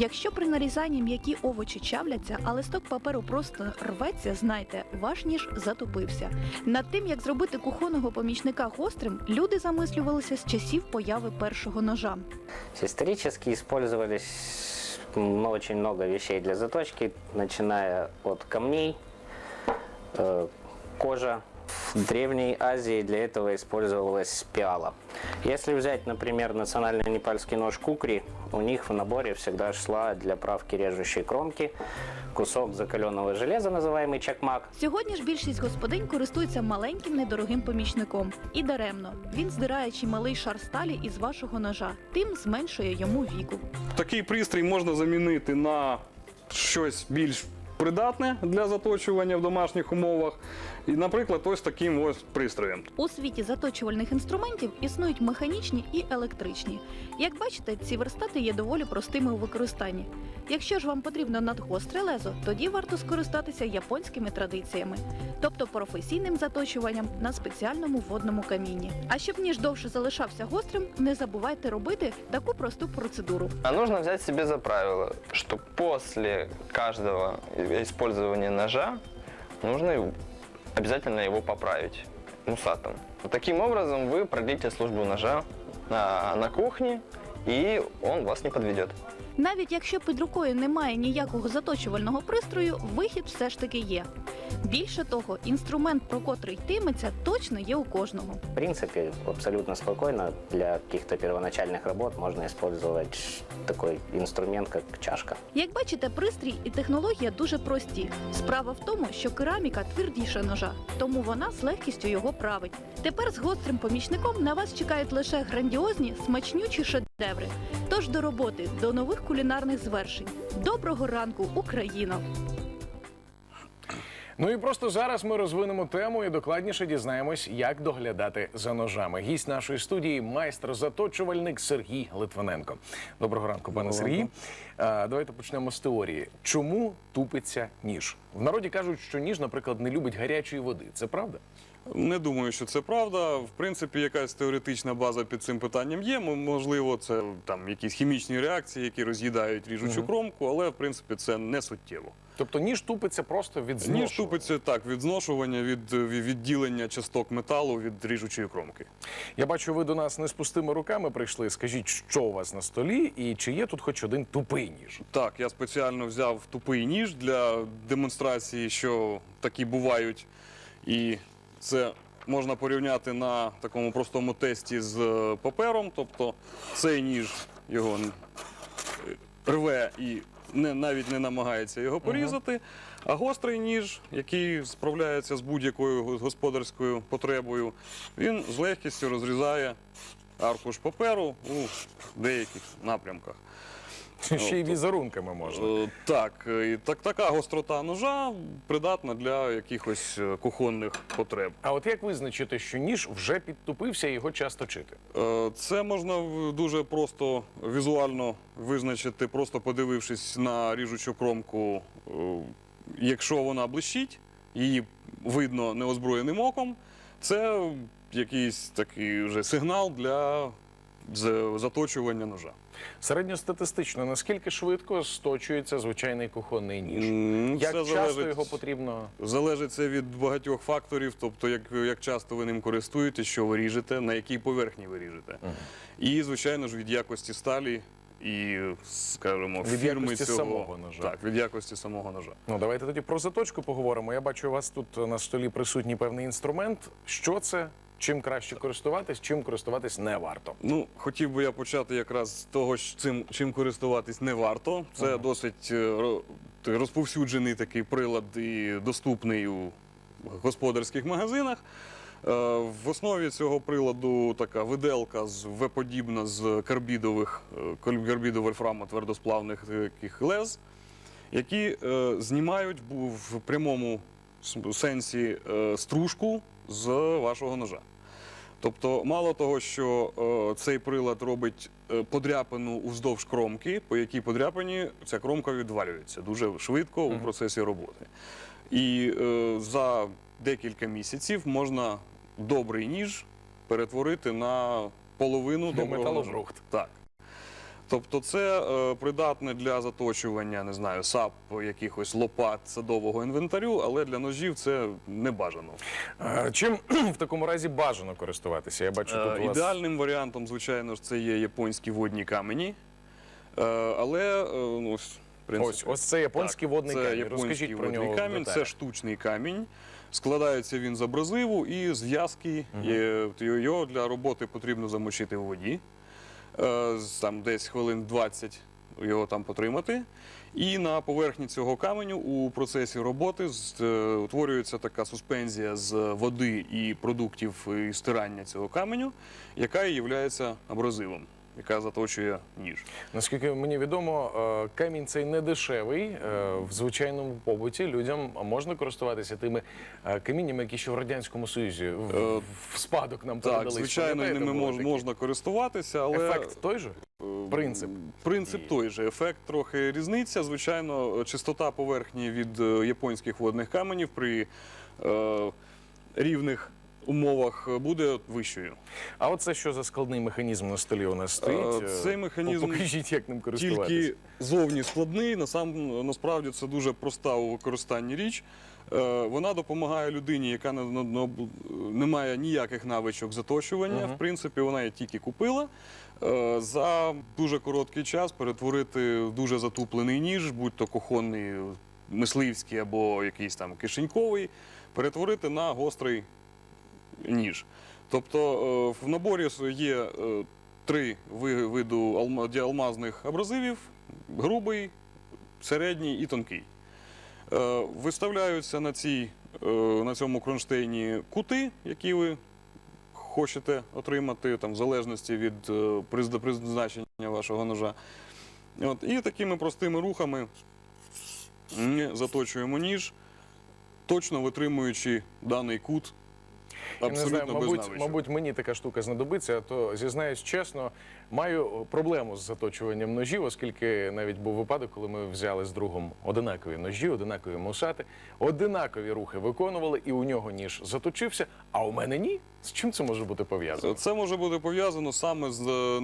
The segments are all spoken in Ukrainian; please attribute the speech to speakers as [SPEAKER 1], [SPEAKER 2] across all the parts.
[SPEAKER 1] Якщо при нарізанні м'які овочі чавляться, а листок паперу просто рветься, знайте, ваш ніж затопився. Над тим, як зробити кухонного помічника гострим, люди замислювалися з часів появи першого ножа.
[SPEAKER 2] Исторически использовались м, очень много вещей для заточки, начиная от камней, кожа В Древней Азии для этого использовалась пиала. Если взять, например, национальный непальский нож кукри, у них в наборе всегда шла для правки режущей кромки кусок закаленного железа, называемый чакмак,
[SPEAKER 1] Сьогодні ж більшість господинь користуються маленьким недорогим помічником. І даремно він здирає чималий шар сталі із вашого ножа, тим зменшує йому віку.
[SPEAKER 3] Такий пристрій можна замінити на щось більш придатне для заточування в домашніх умовах. І, наприклад, ось таким ось пристроєм.
[SPEAKER 1] У світі заточувальних інструментів існують механічні і електричні. Як бачите, ці верстати є доволі простими у використанні. Якщо ж вам потрібно надгостре лезо, тоді варто скористатися японськими традиціями, тобто професійним заточуванням на спеціальному водному камінні. А щоб ніж довше залишався гострим, не забувайте робити таку просту процедуру.
[SPEAKER 4] А нужно взять себе за правило, что после каждого использования ножа нужно обязательно его поправить мусатом. Таким образом вы продлите службу ножа на, на кухне, и он вас не подведет.
[SPEAKER 1] Навіть якщо під рукою немає ніякого заточувального пристрою, вихід все ж таки є. Більше того, інструмент, про котрий йтиметься, точно є у кожного.
[SPEAKER 2] В принципе, абсолютно спокойно для каких-то первоначальных работ можно использовать такой инструмент, как чашка.
[SPEAKER 1] Як бачите, пристрій і технологія дуже прості. Справа в тому, що кераміка твердіша ножа, тому вона з легкістю його править. Тепер з гострим помічником на вас чекають лише грандіозні, смачнючі шедеври. Тож до роботи, до нових кулінарних звершень. Доброго ранку, Україно!
[SPEAKER 5] Ну і просто зараз ми розвинемо тему і докладніше дізнаємось, як доглядати за ножами. Гість нашої студії майстер-заточувальник Сергій Литвиненко. Доброго ранку, пане Сергій. А, давайте почнемо з теорії. Чому тупиться ніж? В народі кажуть, що ніж, наприклад, не любить гарячої води. Це правда?
[SPEAKER 3] Не думаю, що це правда. В принципі, якась теоретична база під цим питанням є. Можливо, це там якісь хімічні реакції, які роз'їдають ріжучу кромку, але в принципі це не суттєво.
[SPEAKER 5] Тобто ніж тупиться просто від
[SPEAKER 3] Ніж тупиться так від зношування, від відділення часток металу від ріжучої кромки.
[SPEAKER 5] Я бачу, ви до нас не з пустими руками прийшли. Скажіть, що у вас на столі, і чи є тут хоч один тупий ніж?
[SPEAKER 3] Так, я спеціально взяв тупий ніж для демонстрації, що такі бувають. І це можна порівняти на такому простому тесті з е, папером. Тобто цей ніж його рве і не, навіть не намагається його порізати. А гострий ніж, який справляється з будь-якою господарською потребою, він з легкістю розрізає аркуш паперу у деяких напрямках.
[SPEAKER 5] Ще й візерунками можна.
[SPEAKER 3] Е, Так, е, і так, така гострота ножа придатна для якихось е, кухонних потреб.
[SPEAKER 5] А от як визначити, що ніж вже підтупився і його час точити?
[SPEAKER 3] Е, Це можна в- дуже просто візуально визначити, просто подивившись на ріжучу кромку. Е, Якщо вона блищить, її видно неозброєним оком, це якийсь такий вже сигнал для з- заточування ножа.
[SPEAKER 5] Середньостатистично, наскільки швидко сточується звичайний кухонний ніж?
[SPEAKER 3] М,
[SPEAKER 5] Як часто
[SPEAKER 3] залежить-
[SPEAKER 5] його потрібно?
[SPEAKER 3] Залежить це від багатьох факторів, тобто як, як часто ви ним користуєтесь, що ви ріжете, на якій поверхні ви ріжете. І, звичайно ж, від якості сталі і, скажімо,
[SPEAKER 5] Від
[SPEAKER 3] фірми
[SPEAKER 5] якості
[SPEAKER 3] цього.
[SPEAKER 5] самого ножа.
[SPEAKER 3] Так, від якості самого ножа.
[SPEAKER 5] Ну давайте тоді про заточку поговоримо. Я бачу, у вас тут на столі присутній певний інструмент. Що це? Чим краще користуватись, чим користуватись не варто.
[SPEAKER 3] Ну, хотів би я почати якраз з того, що цим, чим користуватись не варто. Це досить е, ро- розповсюджений такий прилад і доступний у господарських магазинах. Е, В основі цього приладу така виделка з В-подібна з карбідових, е, твердосплавних таких лез, які е, знімають бу- в прямому сенсі е, стружку з вашого ножа. Тобто, мало того, що е, цей прилад робить е, подряпину уздовж кромки, по якій подряпині ця кромка відвалюється дуже швидко у процесі роботи. І е, за декілька місяців можна добрий ніж перетворити на половину доброго
[SPEAKER 5] металобрухт.
[SPEAKER 3] Так. Тобто це е, придатне для заточування, не знаю, сап, якихось лопат, садового інвентарю, але для ножів це не бажано.
[SPEAKER 5] Е, Чим в такому разі бажано користуватися? Я бачу, тут
[SPEAKER 3] Е,
[SPEAKER 5] у вас
[SPEAKER 3] Ідеальним варіантом, звичайно ж, це є японські водні камені. Е, Але е, ну, ось, в принципі,
[SPEAKER 5] ось ось це японський
[SPEAKER 3] так,
[SPEAKER 5] водний
[SPEAKER 3] це
[SPEAKER 5] камінь.
[SPEAKER 3] японський
[SPEAKER 5] Розкажіть про
[SPEAKER 3] водний
[SPEAKER 5] нього.
[SPEAKER 3] камінь, це штучний камінь. Складається він з абразиву і з в'язки. Є- Його для роботи потрібно замочити в воді. Е, Там десь хвилин 20 його там потримати. І на поверхні цього каменю у процесі роботи е, утворюється така суспензія з води і продуктів і стирання цього каменю, яка є абразивом, яка заточує ніж.
[SPEAKER 5] Наскільки мені відомо, е, камінь цей не дешевий. Е, В звичайному побуті людям можна користуватися тими е, каміннями, які ще в радянському союзі в, спадок нам
[SPEAKER 3] Так,
[SPEAKER 5] передали.
[SPEAKER 3] звичайно,
[SPEAKER 5] Пам'ятаєте,
[SPEAKER 3] ними можна користуватися, але
[SPEAKER 5] ефект той же. принцип.
[SPEAKER 3] Принцип той же. Ефект трохи різниця. Звичайно, чистота поверхні від японських водних каменів при е, рівних умовах буде вищою.
[SPEAKER 5] А оце що за складний механізм на столі у нас стоїть?
[SPEAKER 3] Е, цей
[SPEAKER 5] Е,
[SPEAKER 3] механізм
[SPEAKER 5] покажіть, як ним користуватися.
[SPEAKER 3] Тільки зовні складний, насам насправді це дуже проста у використанні річ. Е, Вона допомагає людині, яка не, має ніяких навичок заточування.
[SPEAKER 5] Мгм.
[SPEAKER 3] В принципі, вона її тільки купила. е, За дуже короткий час перетворити дуже затуплений ніж, будь то кухонний, мисливський або якийсь там кишеньковий, перетворити на гострий ніж. Тобто е, в наборі є е, три виду алма- діалмазних абразивів: грубий, середній і тонкий. Е, Виставляються на, цій, на цьому кронштейні кути, які ви хочете отримати, там, в залежності від призначення вашого ножа. От, і такими простими рухами ми заточуємо ніж, точно витримуючи даний кут.
[SPEAKER 5] Я не знаю, мабуть, мабуть, мені така штука знадобиться, а то зізнаюсь чесно, маю проблему з заточуванням ножів, оскільки навіть був випадок, коли ми взяли з другом одинакові ножі, одинакові мусати, одинакові рухи виконували, і у нього ніж заточився, а у мене ні. З чим це може бути пов'язано?
[SPEAKER 3] Це може бути пов'язано саме з е,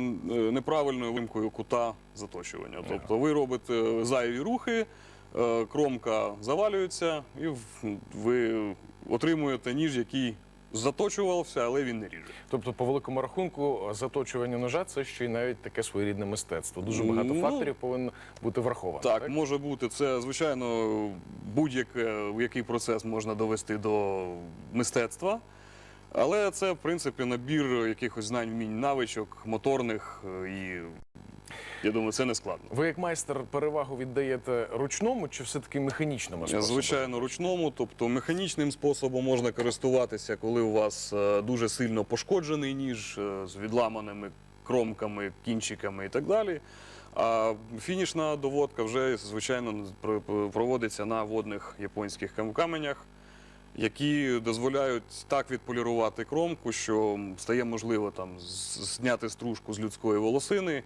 [SPEAKER 3] неправильною вимкою кута заточування. Тобто ви робите зайві рухи, е, кромка завалюється, і в- ви отримуєте ніж, який заточувався, але він не ріже.
[SPEAKER 5] Тобто, по великому рахунку, заточування ножа це ще й навіть таке своєрідне мистецтво. Дуже багато
[SPEAKER 3] Ну,
[SPEAKER 5] факторів повинно бути враховано.
[SPEAKER 3] Так, може бути. Це, звичайно, будь-який процес можна довести до мистецтва. Але це, в принципі, набір якихось знань, вмінь, навичок, моторних, е, і я думаю, це не складно.
[SPEAKER 5] Ви як майстер перевагу віддаєте ручному чи все-таки механічному способу?
[SPEAKER 3] Звичайно, ручному, тобто механічним способом можна користуватися, коли у вас е, дуже сильно пошкоджений ніж е, з відламаними кромками, кінчиками і так далі. А фінішна доводка вже, звичайно, пр- проводиться на водних японських кам- каменях, які дозволяють так відполірувати кромку, що стає можливо там зняти стружку з людської волосини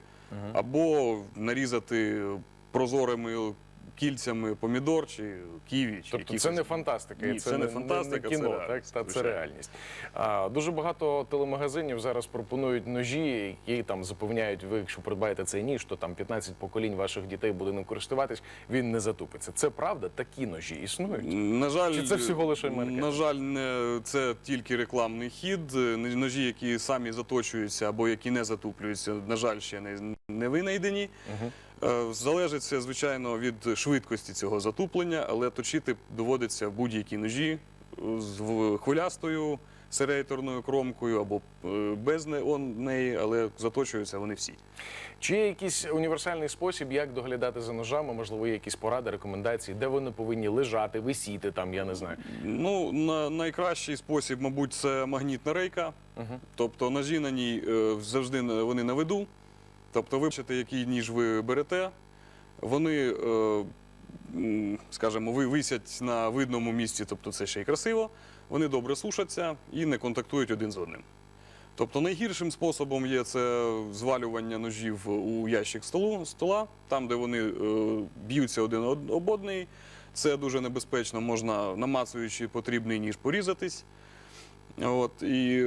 [SPEAKER 3] або нарізати прозорими кільцями помідор чи ківі. Чи
[SPEAKER 5] Тобто це не фантастика,
[SPEAKER 3] Ні, це не фантастика,
[SPEAKER 5] не кіно,
[SPEAKER 3] це
[SPEAKER 5] так, та це реальність. А, дуже багато телемагазинів зараз пропонують ножі, які там запевняють, ви якщо придбаєте цей ніж, то там 15 поколінь ваших дітей буде ним користуватись, він не затупиться. Це правда? Такі ножі існують?
[SPEAKER 3] На жаль,
[SPEAKER 5] Чи це всього лише маркетинг?
[SPEAKER 3] на жаль, не це тільки рекламний хід. Ножі, які самі заточуються або які не затуплюються, на жаль, ще не, не винайдені.
[SPEAKER 5] Мгм.
[SPEAKER 3] Е, Залежить це, звичайно, від швидкості цього затуплення, але точити доводиться будь-які ножі е, з хвилястою серейторною кромкою або е, без неї, але заточуються вони всі.
[SPEAKER 5] Чи є якийсь універсальний спосіб, як доглядати за ножами? Можливо, є якісь поради, рекомендації, де вони повинні лежати, висіти там, я не знаю.
[SPEAKER 3] Ну, на, найкращий спосіб, мабуть, це магнітна рейка.
[SPEAKER 5] Мгм.
[SPEAKER 3] Тобто ножі на ній завжди вони на виду. Тобто, ви бачите, який ніж ви берете, вони, е, скажімо, ви висять на видному місці, тобто це ще й красиво. Вони добре сушаться і не контактують один з одним. Тобто найгіршим способом є це звалювання ножів у ящик стола, там, де вони е, б'ються один об одний. Це дуже небезпечно, можна, намацуючи потрібний ніж, порізатись. От, і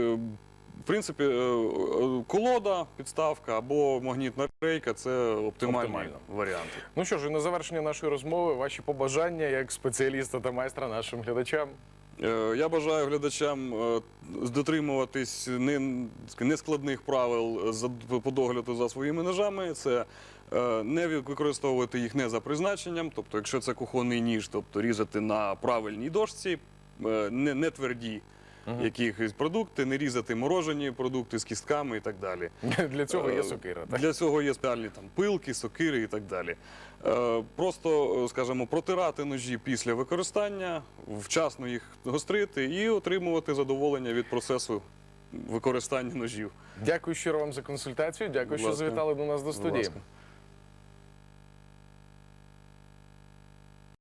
[SPEAKER 3] В принципі, е, е, колода, підставка або магнітна рейка це оптимальні
[SPEAKER 5] Оптимально.
[SPEAKER 3] варіанти.
[SPEAKER 5] Ну що ж, і на завершення нашої розмови, ваші побажання як спеціаліста та майстра нашим глядачам.
[SPEAKER 3] Е, Я бажаю глядачам дотримуватись нескладних правил по догляду за своїми ножами. Це не використовувати їх не за призначенням, тобто, якщо це кухонний ніж, тобто різати на правильній дошці, не, не тверді якісь продукти, не різати морожені продукти з кістками і так далі.
[SPEAKER 5] Для цього є
[SPEAKER 3] Е,
[SPEAKER 5] сокира. Так?
[SPEAKER 3] Для цього є спеціальні там пилки, сокири і так далі. Е, Просто, е, скажімо, протирати ножі після використання, вчасно їх гострити і отримувати задоволення від процесу використання ножів.
[SPEAKER 5] Дякую щиро вам за консультацію. Дякую, що завітали до нас до студії.
[SPEAKER 3] ласка.